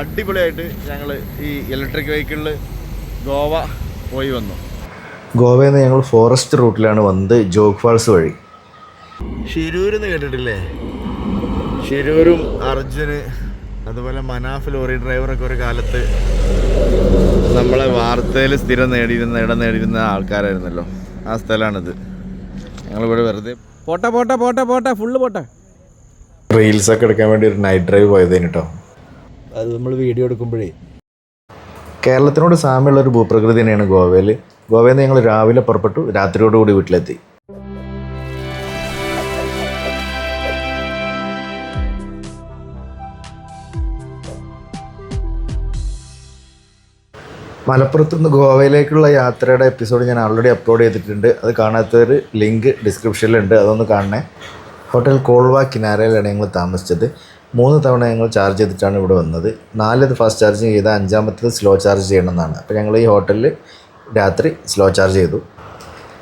അടിപൊളിയായിട്ട് ഞങ്ങൾ ഈ ഇലക്ട്രിക് വെഹിക്കിളിൽ ഗോവ പോയി വന്നു. ഗോവയിൽ നിന്ന് ഞങ്ങൾ ഫോറസ്റ്റ് റൂട്ടിലാണ് വന്നത് ജോഗ് ഫാൾസ് വഴി. ഷിരൂരെന്ന് കേട്ടിട്ടില്ലേ? ഷിരൂരും അർജുന് അതുപോലെ മനാഫ് ലോറി ഡ്രൈവറൊക്കെ ഒരു കാലത്ത് നമ്മളെ വാർത്തയിൽ സ്ഥിരം നേടിയിരുന്ന ഇടം നേടിയിരുന്ന ആൾക്കാരായിരുന്നല്ലോ. ആ സ്ഥലമാണിത് ഞങ്ങളിവിടെ വെറുതെ പോട്ടെ പോട്ടെ പോട്ടെ പോട്ടെ ഫുള്ള് പോട്ടെ. റീൽസൊക്കെ എടുക്കാൻ വേണ്ടി ഒരു നൈറ്റ് ഡ്രൈവ് പോയതേന് കേട്ടോ അത് നമ്മൾ വീഡിയോ എടുക്കുമ്പോഴേ. കേരളത്തിനോട് സാമ്യമുള്ള ഒരു ഭൂപ്രകൃതി തന്നെയാണ് ഗോവയിൽ ഗോവയിൽ നിന്ന് ഞങ്ങൾ രാവിലെ പുറപ്പെട്ടു രാത്രിയോടുകൂടി വീട്ടിലെത്തി. മലപ്പുറത്ത് നിന്ന് ഗോവയിലേക്കുള്ള യാത്രയുടെ എപ്പിസോഡ് ഞാൻ ആൾറെഡി അപ്ലോഡ് ചെയ്തിട്ടുണ്ട്. അത് കാണാത്തവർ ലിങ്ക് ഡിസ്ക്രിപ്ഷനിലുണ്ട് അതൊന്ന് കാണണേ. ഹോട്ടൽ കോൾവ കിനാരയിലാണ് ഞങ്ങൾ താമസിച്ചത്. മൂന്ന് തവണ ഞങ്ങൾ ചാർജ് ചെയ്തിട്ടാണ് ഇവിടെ വന്നത്. നാലത് ഫാസ്റ്റ് ചാർജിങ് ചെയ്ത അഞ്ചാമത്തത് സ്ലോ ചാർജ് ചെയ്യണമെന്നാണ്. അപ്പോൾ ഞങ്ങൾ ഈ ഹോട്ടലിൽ രാത്രി സ്ലോ ചാർജ് ചെയ്തു.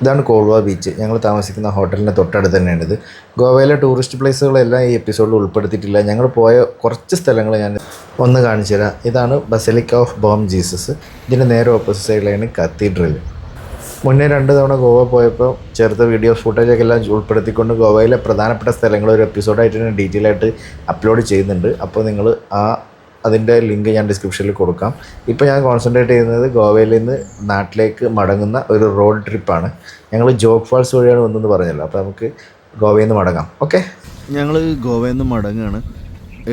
ഇതാണ് കോൾവ ബീച്ച് ഞങ്ങൾ താമസിക്കുന്ന ഹോട്ടലിന്റെ തൊട്ടടുത്ത് തന്നെയാണിത് ഗോവയിലെ ടൂറിസ്റ്റ് പ്ലേസുകളെല്ലാം ഈ എപ്പിസോഡിൽ ഉൾപ്പെടുത്തിയിട്ടില്ല. ഞങ്ങൾ പോയ കുറച്ച് സ്ഥലങ്ങൾ ഞാൻ ഒന്ന് കാണിച്ചു തരാം ഇതാണ് ബസലിക്ക ഓഫ് ബോം ജീസസ് ഇതിന്റെ നേരെ ഓപ്പോസിറ്റ് സൈഡിലാണ് കത്തീഡ്രൽ മുന്നേ രണ്ട് തവണ ഗോവ പോയപ്പോൾ ചേർത്ത വീഡിയോ ഫുട്ടേജൊക്കെ എല്ലാം ഉൾപ്പെടുത്തിക്കൊണ്ട് ഗോവയിലെ പ്രധാനപ്പെട്ട സ്ഥലങ്ങൾ ഒരു എപ്പിസോഡായിട്ട് ഞാൻ ഡീറ്റെയിൽ ആയിട്ട് അപ്ലോഡ് ചെയ്യുന്നുണ്ട്. അപ്പോൾ നിങ്ങൾ ആ അതിന്റെ ലിങ്ക് ഞാൻ ഡിസ്ക്രിപ്ഷനിൽ കൊടുക്കാം. ഇപ്പോൾ ഞാൻ കോൺസെൻട്രേറ്റ് ചെയ്യുന്നത് ഗോവയിൽ നിന്ന് നാട്ടിലേക്ക് മടങ്ങുന്ന ഒരു റോഡ് ട്രിപ്പാണ് ഞങ്ങൾ ജോഗ് ഫാൾസ് വഴിയാണ് വന്നെന്ന് പറഞ്ഞല്ലോ. അപ്പോൾ നമുക്ക് ഗോവയിൽ നിന്ന് മടങ്ങാം. ഓക്കെ ഞങ്ങൾ ഗോവയിൽ നിന്ന് മടങ്ങുകയാണ്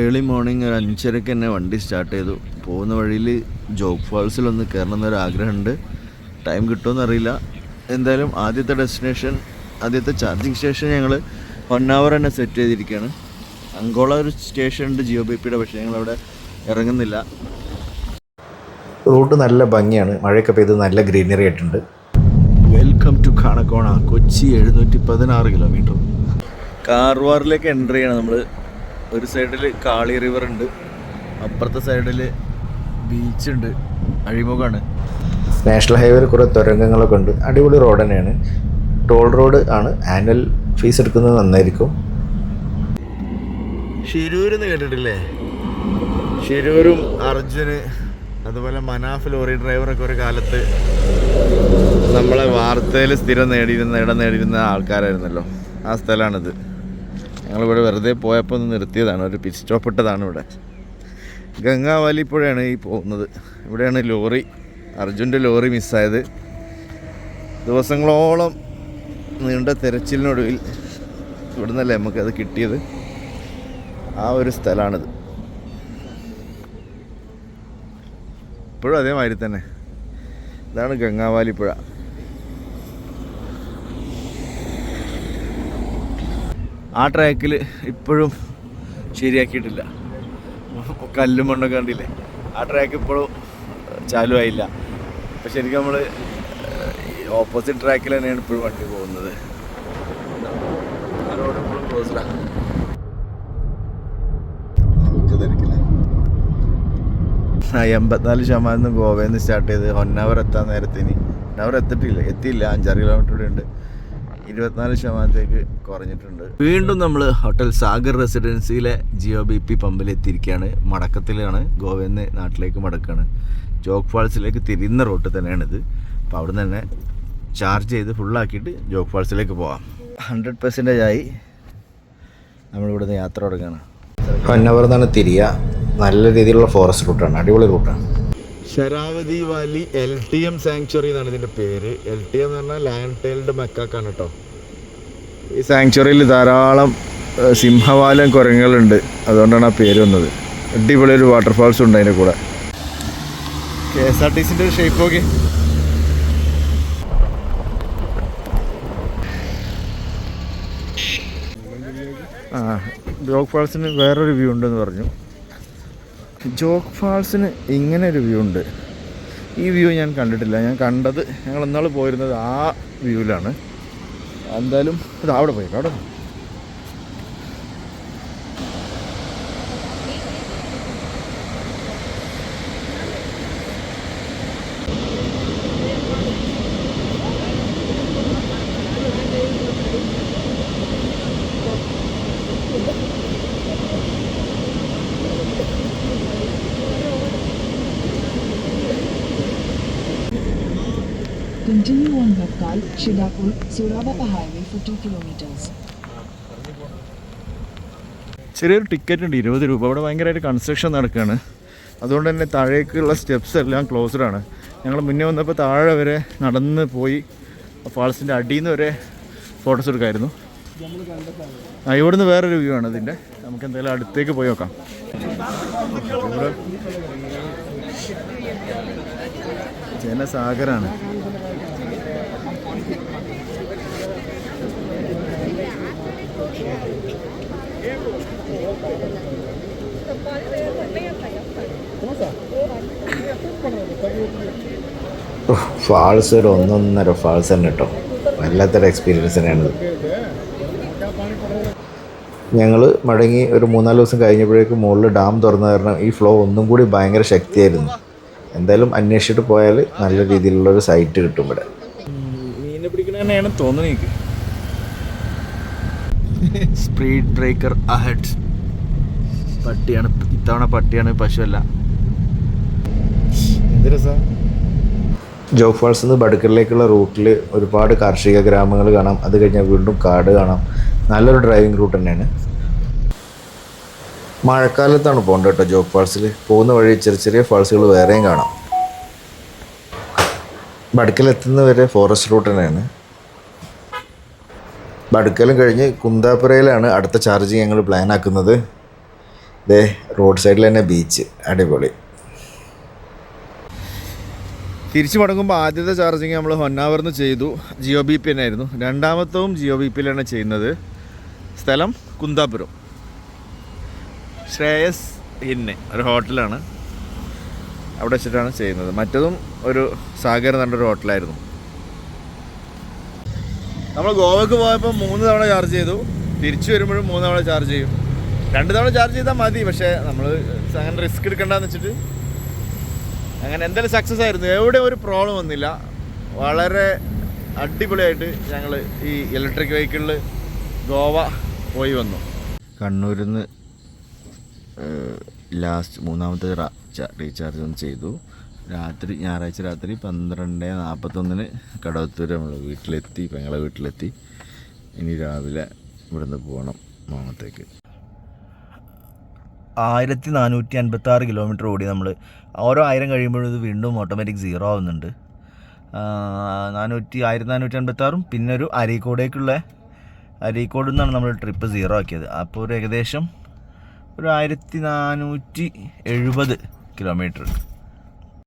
ഏർലി മോർണിംഗ് ഒരു അഞ്ചരക്ക് തന്നെ വണ്ടി സ്റ്റാർട്ട് ചെയ്തു. പോകുന്ന വഴിയിൽ ജോഗ് ഫാൾസിലൊന്ന് കയറണം എന്നൊരു ആഗ്രഹമുണ്ട് ടൈം കിട്ടുമെന്നറിയില്ല. എന്തായാലും ആദ്യത്തെ ഡെസ്റ്റിനേഷൻ ആദ്യത്തെ ചാർജിങ് സ്റ്റേഷൻ ഞങ്ങൾ വൺ അവർ തന്നെ സെറ്റ് ചെയ്തിരിക്കുകയാണ്. അങ്കോള ഒരു സ്റ്റേഷൻ ഉണ്ട് ജിയോ ബി പിയുടെ പക്ഷേ ഞങ്ങളവിടെ ഇറങ്ങുന്നില്ല. റോഡ് നല്ല ഭംഗിയാണ്. മഴയൊക്കെ പെയ്ത് നല്ല ഗ്രീനറി ആയിട്ടുണ്ട്. വെൽക്കം ടു കാണക്കോണ കൊച്ചി എഴുന്നൂറ്റി പതിനാറ് കിലോമീറ്റർ കാർവാറിലേക്ക് എന്റർ ചെയ്യണം നമ്മൾ ഒരു സൈഡിൽ കാളി റിവർ ഉണ്ട്. അപ്പുറത്തെ സൈഡിൽ ബീച്ചുണ്ട് അഴിമുഖമാണ് നാഷണൽ ഹൈവേയിൽ കുറേ തുരങ്കങ്ങളൊക്കെ ഉണ്ട്. അടിപൊളി റോഡ് തന്നെയാണ്. ടോൾ റോഡ് ആണ്. ആനുവൽ ഫീസ് എടുക്കുന്നത് നന്നായിരിക്കും. ഷിരൂരെന്ന് കേട്ടിട്ടില്ലേ? ഷിരൂരും അർജുന് അതുപോലെ മനാഫ് ലോറി ഡ്രൈവറൊക്കെ ഒരു കാലത്ത് നമ്മളെ വാർത്തയിൽ സ്ഥിരം നേടിയിരുന്ന ഇടം നേടിയിരുന്ന ആൾക്കാരായിരുന്നല്ലോ. ആ സ്ഥലമാണിത്. ഞങ്ങളിവിടെ വെറുതെ പോയപ്പോൾ ഒന്ന് നിർത്തിയതാണ്. ഒരു പിച്ച് സ്റ്റോപ്പ് ഇട്ടതാണ് ഇവിടെ. ഗംഗാവാലി പുഴയാണ് ഈ പോകുന്നത്. ഇവിടെയാണ് ലോറി. അർജുന്റെ ലോറി മിസ്സായത്. ദിവസങ്ങളോളം നീണ്ട തിരച്ചിലിനൊടുവിൽ ഇവിടുന്നല്ലേ നമുക്കത് കിട്ടിയത്? ആ ഒരു സ്ഥലമാണിത്. ഇപ്പോഴും അതേമാതിരി തന്നെ. ഇതാണ് ഗംഗാവാലി പുഴ. ആ ട്രാക്കിൽ ഇപ്പോഴും ശരിയാക്കിയിട്ടില്ല. കല്ലും മണ്ണൊക്കെ കണ്ടില്ലേ? ആ ട്രാക്ക് ഇപ്പോഴും ചാലുവായില്ല. അപ്പം ശരിക്കും നമ്മൾ ഓപ്പോസിറ്റ് ട്രാക്കിൽ തന്നെയാണ് ഇപ്പോഴും വണ്ടി പോകുന്നത്. ആ റോഡ് ഇപ്പോഴും ക്ലോസ്ഡാണ് ആ എൺപത്തിനാല് ശതമാനം ഗോവയിൽ നിന്ന് സ്റ്റാർട്ട് ചെയ്ത് ഒന്നവർ എത്താൻ നേരത്തിന്. ഒന്നവർ എത്തിയിട്ടില്ല എത്തിയില്ല. അഞ്ചാറ് കിലോമീറ്റർ കൂടെ ഉണ്ട്. ഇരുപത്തിനാല് ശതമാനത്തേക്ക് കുറഞ്ഞിട്ടുണ്ട്. വീണ്ടും നമ്മൾ ഹോട്ടൽ സാഗർ റെസിഡൻസിയിലെ ജിയോ ബി പി പമ്പിൽ എത്തിയിരിക്കുകയാണ് മടക്കത്തിലാണ്. ഗോവയിൽ നിന്ന് നാട്ടിലേക്ക് മടക്കാണ് ജോഗ് ഫാൾസിലേക്ക് തിരിയുന്ന റൂട്ട് തന്നെയാണിത്. അപ്പോൾ അവിടെ നിന്ന് തന്നെ ചാർജ് ചെയ്ത് ഫുള്ളാക്കിയിട്ട് ജോഗ് ഫാൾസിലേക്ക് പോവാം. ഹൺഡ്രഡ് പെർസെന്റേജ് ആയി നമ്മളിവിടെ നിന്ന് യാത്ര തുടങ്ങുകയാണ്. ഹൊന്നവർ എന്നാണ് തിരിയ. നല്ല രീതിയിലുള്ള ഫോറസ്റ്റ് റൂട്ടാണ്. അടിപൊളി റൂട്ടാണ്. Sharavathi valley L T M sanctuary എന്നാണ് ഇതിന്റെ പേര്. എൽ ടി എം എന്ന് പറഞ്ഞാൽ ലാൻഡ് ടൈൽഡ് മെക്കാക്കാണ് കേട്ടോ. ഈ സാങ്ച്വറിയിൽ ധാരാളം സിംഹവാലം കുരങ്ങുകളുണ്ട്. അതുകൊണ്ടാണ് ആ പേര് വന്നത്. അടിപൊളി ഒരു വാട്ടർഫാൾസ് ഉണ്ട് അതിന്റെ കൂടെ. കെ എസ് ആർ ടി സിന്റെ ഒരു ഷേപ്പ് നോക്കി. ആ ജോഗ് ഫാൾസിന് വേറൊരു വ്യൂ ഉണ്ടെന്ന് പറഞ്ഞു. ജോഗ് ഫാൾസിന് ഇങ്ങനെ ഒരു വ്യൂ ഉണ്ട്. ഈ വ്യൂ ഞാൻ കണ്ടിട്ടില്ല. ഞാൻ കണ്ടത് ഞങ്ങൾ ഇന്നാൾ പോയിരുന്നത് ആ വ്യൂവിലാണ് എന്തായാലും ഇത് അവിടെ പോയി അവിടെ Continue on Bhakal, Shidapur, Surabapa Highway for 2 kilometers. ചെറിയൊരു ടിക്കറ്റ് ഉണ്ട് ഇരുപത് രൂപ. അവിടെ ഭയങ്കരമായിട്ട് കൺസ്ട്രക്ഷൻ നടക്കുകയാണ് അതുകൊണ്ട് തന്നെ താഴേക്കുള്ള സ്റ്റെപ്സ് എല്ലാം ക്ലോസ്ഡ് ആണ്. ഞങ്ങൾ മുന്നേ വന്നപ്പോൾ താഴെ വരെ നടന്ന് പോയി. ഫാൾസിന്റെ അടിയിൽ നിന്ന് വരെ ഫോട്ടോസ് എടുക്കായിരുന്നു. ആ ഇവിടുന്ന് വേറൊരു വ്യൂ ആണ് ഇതിന്റെ നമുക്ക് എന്തായാലും അടുത്തേക്ക് പോയി നോക്കാം. ജനസാഗരാണ്. ഫാൾസ് ഒരു ഒന്നൊന്നര ഫാൾസ് തന്നെ കേട്ടോ വല്ലാത്തൊരു എക്സ്പീരിയൻസ് തന്നെയാണിത്. ഞങ്ങൾ മടങ്ങി ഒരു മൂന്നാൽ ദിവസം കഴിഞ്ഞപ്പോഴേക്കും മുകളിൽ ഡാം തുറന്ന കാരണം ഈ ഫ്ലോ ഒന്നും കൂടി ഭയങ്കര ശക്തിയായിരുന്നു. എന്തായാലും അന്വേഷിച്ചിട്ട് പോയാൽ നല്ല രീതിയിലുള്ളൊരു സൈറ്റ് കിട്ടും ഇവിടെ. തന്നെയാണ് തോന്നുന്നത് എനിക്ക്. സ്പീഡ് ബ്രേക്കർ അഹഡ് പട്ടിയാണ് ഇത്തവണ പട്ടിയാണ് പശുവല്ല. എന്ത് രസാ? ജോഗ് ഫാൾസ് നിന്ന് ബടുക്കലിലേക്കുള്ള റൂട്ടിൽ ഒരുപാട് കാർഷിക ഗ്രാമങ്ങൾ കാണാം. അത് കഴിഞ്ഞാൽ വീണ്ടും കാട് കാണാം. നല്ലൊരു ഡ്രൈവിംഗ് റൂട്ട് തന്നെയാണ്. മഴക്കാലത്താണ് പോകേണ്ടത് കേട്ടോ ജോഗ് ഫാൾസിൽ പോകുന്ന വഴി ചെറിയ ചെറിയ ഫാൾസുകൾ വേറെയും കാണാം. ബടുക്കലെത്തുന്നവരെ ഫോറസ്റ്റ് റൂട്ട് തന്നെയാണ്. ബടുക്കലും കഴിഞ്ഞ് കുന്താപ്പുരയിലാണ് അടുത്ത ചാർജിങ് ഞങ്ങൾ പ്ലാൻ ആക്കുന്നത്. ദേ റോഡ് സൈഡിൽ തന്നെ ബീച്ച് അടിപൊളി. തിരിച്ചു മടങ്ങുമ്പോൾ ആദ്യത്തെ ചാർജിങ് നമ്മൾ ഹൊന്നാവർന്ന് ചെയ്തു. ജിയോ ബി പി തന്നെയായിരുന്നു രണ്ടാമത്തവും ജിയോ ബി പിയിലാണ് ചെയ്യുന്നത്. സ്ഥലം കുന്താപുരം ശ്രേയസ് ഇന്നെ. ഒരു ഹോട്ടലാണ് അവിടെ വെച്ചിട്ടാണ് ചെയ്യുന്നത്. മറ്റതും ഒരു സാഗർ നല്ലൊരു ഹോട്ടലായിരുന്നു നമ്മൾ ഗോവക്ക് പോയപ്പോൾ മൂന്ന് തവണ ചാർജ് ചെയ്തു. തിരിച്ചു വരുമ്പോഴും മൂന്ന് തവണ ചാർജ് ചെയ്യും. രണ്ട് തവണ ചാർജ് ചെയ്താൽ മതി പക്ഷേ നമ്മൾ അങ്ങനെ റിസ്ക് എടുക്കണ്ടെന്ന് വെച്ചിട്ട് അങ്ങനെ എന്തായാലും സക്സസ് ആയിരുന്നു. എവിടെ ഒരു പ്രോബ്ലം വന്നില്ല. വളരെ അടിപൊളിയായിട്ട് ഞങ്ങൾ ഈ ഇലക്ട്രിക് വെഹിക്കിളിൽ ഗോവ പോയി വന്നു. കണ്ണൂരിൽ നിന്ന് ലാസ്റ്റ് മൂന്നാമത്തെ റീചാർജ് ഒന്ന് ചെയ്തു. രാത്രി ഞായറാഴ്ച രാത്രി പന്ത്രണ്ട് നാൽപ്പത്തൊന്നിന് കടവത്തൂർ നമ്മൾ വീട്ടിലെത്തി പെങ്ങളെ വീട്ടിലെത്തി. ഇനി രാവിലെ ഇവിടുന്ന് പോകണം മാമത്തേക്ക്. ആയിരത്തി നാനൂറ്റി അൻപത്തി ആറ് കിലോമീറ്റർ ഓടി നമ്മൾ ഓരോ ആയിരം കഴിയുമ്പോഴും ഇത് വീണ്ടും ഓട്ടോമാറ്റിക് സീറോ ആവുന്നുണ്ട്. നാനൂറ്റി ആയിരത്തി നാനൂറ്റി അൻപത്തി ആറും പിന്നെ ഒരു അരീക്കോടേക്കുള്ള അരീക്കോട് നിന്നാണ് നമ്മൾ ട്രിപ്പ് സീറോ ആക്കിയത്. അപ്പോൾ ഒരു ഏകദേശം ഒരു ആയിരത്തി നാനൂറ്റി എഴുപത് കിലോമീറ്റർ. ഉണ്ട്